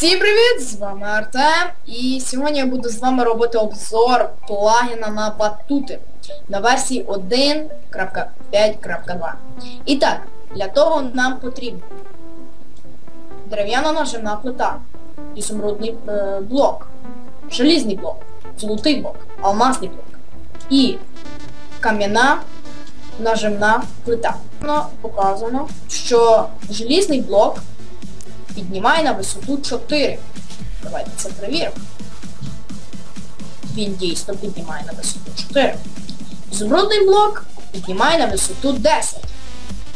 Всім привіт! З вами Артем і сьогодні я буду з вами робити обзор плагіна на батути на версії 1.5.2. І так, для того нам потрібно дерев'яна нажимна плита, ізумрудний е, блок, желізний блок, золотий блок, алмазний блок і кам'яна нажимна плита. Показано, що желізний блок піднімає на висоту 4. Давайте це перевіримо. Він дійсно піднімає на висоту 4. Зумрудний блок піднімає на висоту 10.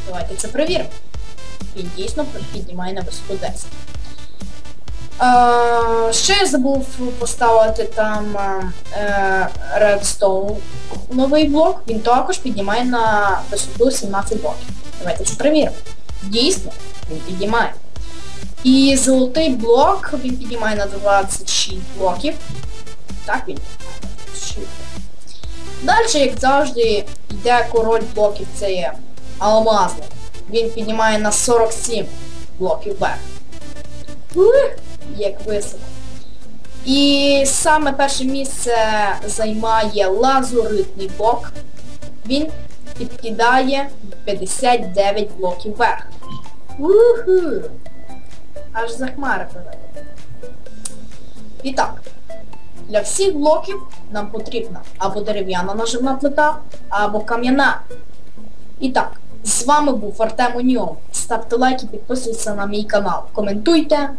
Давайте це перевіримо. Він дійсно піднімає на висоту 10. Е, ще я забув поставити там е, Redstone новий блок. Він також піднімає на висоту 17 блоків. Давайте це перевіримо. Дійсно, він піднімає. І золотий блок він піднімає на 26 блоків. Так він піднімає на 26 блоків. Далі, як завжди, йде король блоків, це є алмазник. Він піднімає на 47 блоків вверх. Як високо. І саме перше місце займає лазуритний блок. Він підкидає 59 блоків вверх. Уху! Аж за хмари проведено. І так, для всіх блоків нам потрібна або дерев'яна наживна плита, або кам'яна. І так, з вами був Артем Уніон. Ставте лайки, підписуйтесь на мій канал, коментуйте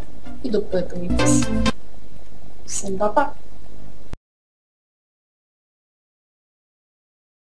і допитуйтесь. Всім па-па!